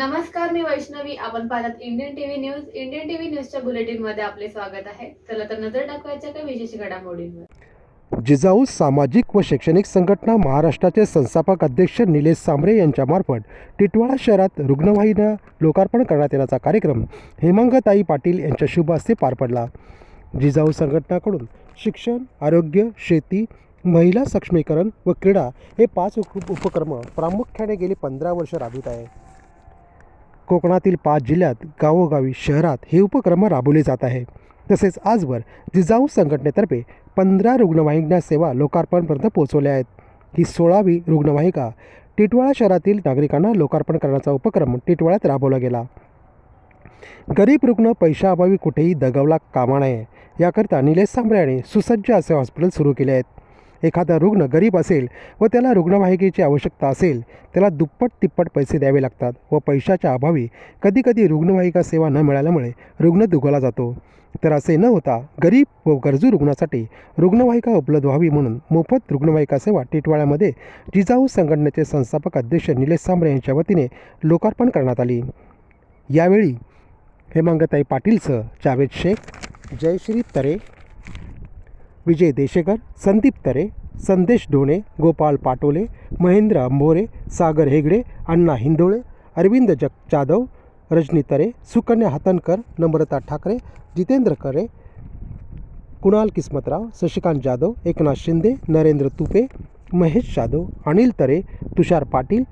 नमस्कार मी वैष्णवी. आपण पाहतात Indian TV news Indian TV न्यूजच्या बुलेटिनमध्ये आपले स्वागत आहे. चला तर नजर टाकवायच्या काही विशेष घडामोडींवर. जिजाऊ सामाजिक व शैक्षणिक संघटना महाराष्ट्राचे संस्थापक अध्यक्ष निलेश सांबरे यांच्यामार्फत टिटवाळा शहरात रुग्णवाहिन्या लोकार्पण करण्यात येण्याचा कार्यक्रम हेमांगताई पाटील यांच्या शुभ हस्ते पार पडला. जिजाऊ संघटनाकडून शिक्षण आरोग्य शेती महिला सक्षमीकरण व क्रीडा हे पाच उप उपक्रम प्रामुख्याने गेली पंधरा वर्ष राबवित आहे कोकणातील पाच जिल्ह्यात गावोगावी शहरात हे उपक्रम राबवले जात आहे तसेच आजवर जिजाऊ संघटनेतर्फे पंधरा रुग्णवाहिन्या सेवा लोकार्पणपर्यंत पोहोचवल्या आहेत. ही सोळावी रुग्णवाहिका टिटवाळा शहरातील नागरिकांना लोकार्पण करण्याचा उपक्रम टिटवाळ्यात राबवला गेला. गरीब रुग्ण पैशाअभावी कुठेही दगावला कामा नये याकरता निलेश सांबळे यांनी सुसज्ज असे हॉस्पिटल सुरू केले आहेत. एखादा रुग्ण गरीब असेल व त्याला रुग्णवाहिकेची आवश्यकता असेल त्याला दुप्पट तिप्पट पैसे द्यावे लागतात व पैशाच्या अभावी कधीकधी रुग्णवाहिका सेवा न मिळाल्यामुळे रुग्ण दुखावला जातो. तर असे न होता गरीब व गरजू रुग्णासाठी रुग्णवाहिका उपलब्ध व्हावी म्हणून मोफत रुग्णवाहिका सेवा टिटवाळ्यामध्ये जिजाऊ संघटनेचे संस्थापक अध्यक्ष निलेश सांबरे यांच्या वतीने लोकार्पण करण्यात आली. यावेळी हेमांगताई पाटीलसह जावेद शेख जयश्री तरे विजय देशेकर संदीप तरे संदेश ढोणे गोपाळ पाटोले महेंद्र अंभोरे सागर हेगडे अण्णा हिंदोळे अरविंद जग जाधव रजनी तरे सुकन्या हतनकर नम्रता ठाकरे जितेंद्र करे कुणाल किस्मतराव शशिकांत जाधव एकनाथ शिंदे नरेंद्र तुपे महेश जाधव अनिल तरे तुषार पाटील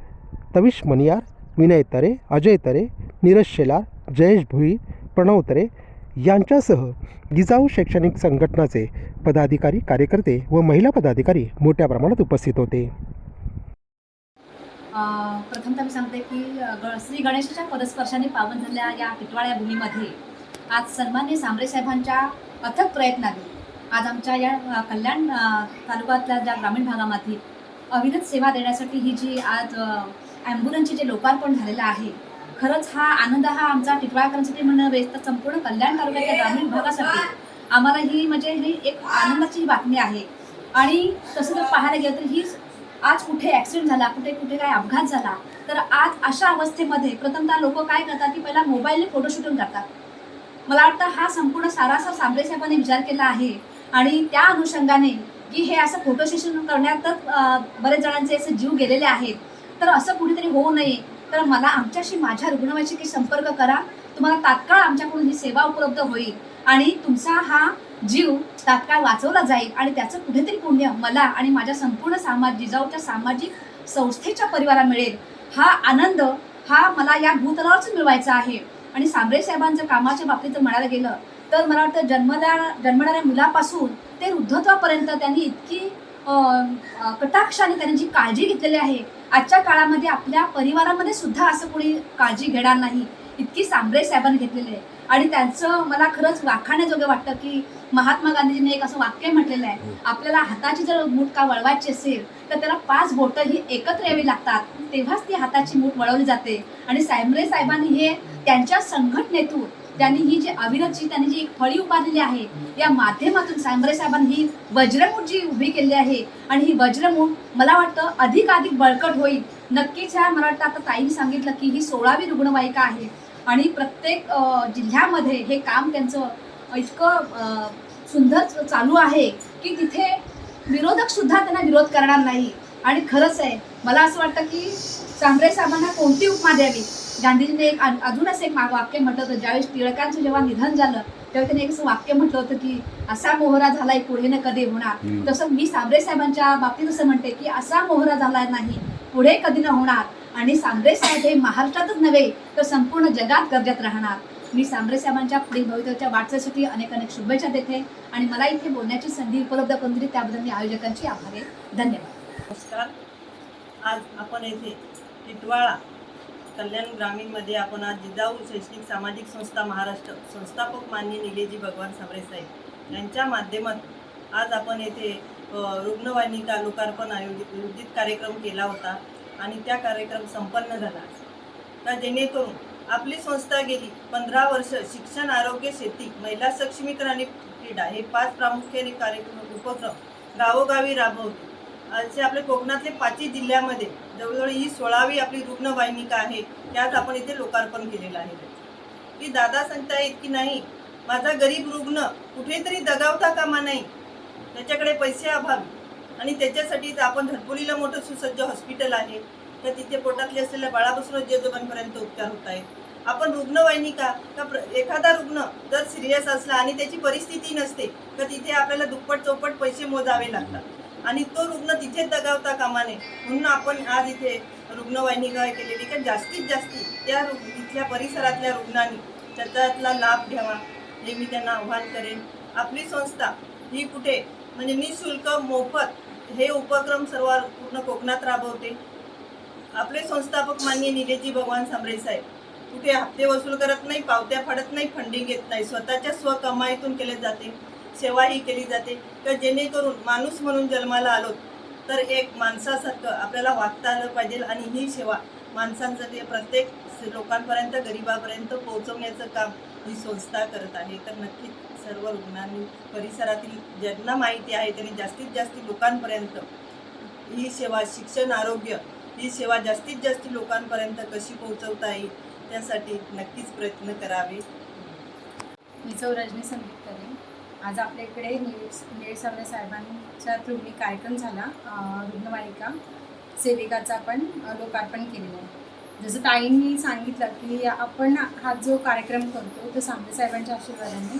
तविश मनियार विनय तरे अजय तरे नीरज शेलार जयेश भुई प्रणव तरे यांच्यासह जिजाऊ शैक्षणिक संघटनाचे पदाधिकारी कार्यकर्ते व महिला पदाधिकारी मोठ्या प्रमाणात उपस्थित होते. प्रथमतः मी सांगते की ग- श्री गणेशाच्या पदस्पर्शाने पावन झालेल्या या टिटवाळ्या भूमीमध्ये. आज सन्मान्य सांबरे साहेबांच्या अथक प्रयत्नाने आज आमच्या या कल्याण तालुक्यातल्या ज्या ग्रामीण भागामध्ये अविरत सेवा देण्यासाठी ही जी आज ॲम्ब्युलन्सचे जे लोकार्पण झालेलं आहे खरंच हा आनंद हा आमचा टिटवाळकरांसाठी म्हणून तर संपूर्ण कल्याण तालुक्याच्या ग्रामीण भागासाठी आम्हाला ही म्हणजे ही एक आनंदाची बातमी आहे. आणि तसं जर पाहायला गेलं तर ही आज कुठे ॲक्सिडेंट झाला कुठे कुठे काय अपघात झाला तर आज अशा अवस्थेमध्ये प्रथमतः लोक काय करतात की पहिला मोबाईलने फोटोशूटिंग करतात मला वाटतं हा संपूर्ण सारासार सांबरे साहेबांनी विचार केला आहे आणि त्या अनुषंगाने की हे असं फोटो सेशन करण्यातच बरेच जणांचे असे जीव गेलेले आहेत. तर असं कुठेतरी होऊ नये. तर मला आमच्याशी माझ्या रुग्णवाहिकेशी संपर्क करा. तुम्हाला तात्काळ आमच्याकडून ही सेवा उपलब्ध होईल. आणि तुमचा हा जीव तात्काळ वाचवला जाईल आणि त्याचं कुठेतरी पुण्य मला आणि माझ्या संपूर्ण सामाजिक जिजाऊच्या सामाजिक संस्थेच्या परिवारा मिळेल. हा आनंद हा मला या भूतलावरच मिळवायचा आहे. आणि सांबरे साहेबांचं कामाच्या बाबतीत जर म्हणायला गेलं तर मला वाटतं जन्मदा जन्मणाऱ्या मुलापासून ते वृद्धत्वापर्यंत त्यांनी इतकी कटाक्षाने त्यांनी जी काळजी घेतलेली आहे आजच्या काळामध्ये आपल्या परिवारामध्ये सुद्धा असं कोणी काळजी घेणार नाही इतकी सांबरे साहेबांनी घेतलेली आहे. आणि त्यांचं मला खरंच वाखाण्याजोगं वाटतं की महात्मा गांधीजींनी एक असं वाक्य म्हटलेलं आहे आपल्याला हाताची जर मूठ का वळवायची असेल तर त्याला पाच बोटं ही एकत्र यावी लागतात. तेव्हाच ती हाताची मूठ वळवली जाते. आणि सांबरे साहेबांनी हे त्यांच्या संघटनेतून त्यांनी ही जी अविरतची त्यांनी जी एक फळी उभारलेली आहे या माध्यमातून सांबरे साहेबांनी ही वज्रमूठ जी उभी केली आहे आणि ही वज्रमूठ मला वाटतं अधिकाधिक बळकट होईल. नक्कीच ह्या मला वाटतं आता ताईने सांगितलं की ही सोळावी रुग्णवाहिका आहे आणि प्रत्येक जिल्ह्यामध्ये हे काम त्यांचं इतकं सुंदर चालू आहे की तिथे विरोधक सुद्धा त्यांना विरोध करणार नाही. आणि खरंच आहे मला असं वाटतं की सांबरे साहेबांना कोणती उपमा द्यावी? गांधीजींनी एक अन- अजून असं एक वाक्य म्हटलं होतं ज्यावेळेस टिळकांचं जेव्हा निधन झालं तेव्हा त्यांनी एक असं वाक्य म्हटलं होतं की असा मोहरा झालाय पुढे न कधी होणार. तसं मी सांबरे साहेबांच्या बाबतीत असं म्हणते की असा मोहरा झाला नाही पुढे कधी न होणार. आणि सांबरे साहेब हे महाराष्ट्रातच नव्हे तर संपूर्ण जगात गरजेत राहणार. मी सांबरे साहेबांच्या पुढील भवितव्याच्या वाटचालीसाठी अनेक अनेक शुभेच्छा देते आणि मला इथे बोलण्याची संधी उपलब्ध करून दिली त्याबद्दल मी आयोजकांची आभार आहे. धन्यवाद. नमस्कार. आज आपण येथे टिटवाळा कल्याण ग्रामीणमध्ये आपण आज जिजाऊ शैक्षणिक सामाजिक संस्था महाराष्ट्र संस्थापक मान्य निलेजी भगवान साबरे साहेब यांच्या माध्यमात आज आपण येथे अ, रुग्णवाहिका लोकार्पण आयोजित आयोजित कार्यक्रम केला होता आणि त्या कार्यक्रम संपन्न झाला. का जेणेकरून आपली संस्था गेली पंधरा वर्ष शिक्षण आरोग्य शेती महिला सक्षमीकरण आणि क्रीडा हे पाच प्रामुख्याने कार्यक्रम उपक्रम गावोगावी राबवतो असे आपल्या कोकणातले पाचही जिल्ह्यामध्ये जवळजवळ ही सोळावी आपली रुग्णवाहिनिका आहे त्यात आपण इथे लोकार्पण केलेलं आहे. की दादा सांगतायत की नाही माझा गरीब रुग्ण कुठेतरी दगावता कामा नाही त्याच्याकडे पैसे अभावी आणि त्याच्यासाठी आपण धडपोलीला मोठं सुसज्ज हॉस्पिटल आहे तर तिथे पोटातले असलेल्या बाळापासून जेजोबांपर्यंत उपचार होत आहेत. आपण रुग्णवाहिनिका का प्र- एखादा रुग्ण जर सिरियस असला आणि त्याची परिस्थिती नसते तर तिथे आपल्याला दुप्पट चौपट पैसे मोजावे लागतात. आणि तो रुग्ण तिथे दगावता कामा नये म्हणून आपण आज इथे रुग्णवाहिनी काय केलेली का जास्तीत जास्ती त्या रुग् इथल्या परिसरातल्या रुग्णांनी त्याच्यातला लाभ घ्यावा हे मी त्यांना आव्हान करेन. आपली संस्था ही कुठे? म्हणजे निशुल्क मोफत हे उपक्रम सर्व पूर्ण कोकणात राबवते. आपले संस्थापक मान्य निलेजी भगवान सांबरे साहेब कुठे हप्ते वसूल करत नाही पावत्या फाडत नाही फंडिंग घेत नाही स्वतःच्या स्वकमाईतून केले जाते. सेवा ही केली जाते. तर जेणेकरून माणूस म्हणून जन्माला आलो तर एक माणसासारखं आपल्याला वागता आलं पाहिजे आणि ही सेवा माणसांसाठी प्रत्येक लोकांपर्यंत गरिबापर्यंत पोहोचवण्याचं काम ही संस्था करत आहे. तर नक्कीच सर्व रुग्णांनी परिसरातील ज्यांना माहिती आहे त्यांनी जास्तीत जास्त लोकांपर्यंत ही सेवा शिक्षण आरोग्य ही सेवा जास्तीत जास्त लोकांपर्यंत कशी पोहोचवता येईल त्यासाठी नक्कीच प्रयत्न करावे. मी सौ रजनी आज आपल्या इकडे निळ निळेश सावरे साहेबांच्या थ्रू मी कार्यक्रम झाला रुग्णवाहिका सेविकाचा आपण लोकार्पण केलेलं आहे. जसं ताईंनी सांगितलं की आपण हा जो कार्यक्रम करतो तो सांबरे साहेबांच्या आशीर्वादाने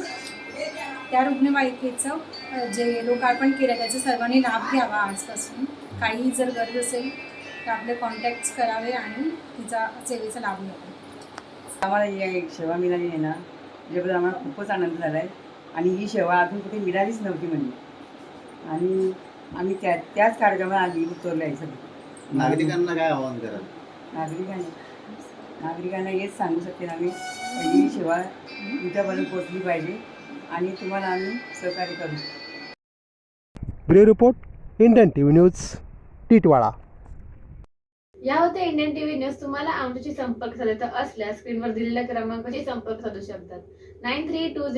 त्या रुग्णवाहिकेचं जे लोकार्पण केलं त्याचा सर्वांनी लाभ घ्यावा आजपासून. काही जर गरज असेल तर आपले कॉन्टॅक्ट्स करावे आणि तिचा सेवेचा लाभ घ्यावा. आम्हाला एक सेवा मिळाली आहे ना त्याच्याबद्दल आम्हाला खूपच आनंद झाला आहे आणि ही सेवा अजून कुठे मिळालीच नव्हती म्हणजे. आणि आम्ही त्या त्याच कार्यक्रमात आधी उतरलो आहे सगळं. नागरिकांना काय आवाहन कराल? नागरिकांना नागरिकांना हेच सांगू शकते आम्ही ही सेवा तुमच्यापर्यंत पोचली पाहिजे आणि तुम्हाला आम्ही सहकार्य करू. Bureau report Indian T V news Titwala या होत्या इंडियन टीव्ही न्यूज. तुम्हाला आमच्याशी संपर्क साधायचा असल्यास स्क्रीनवर दिलेल्या क्रमांकाशी संपर्क साधू शकतात. Nine three to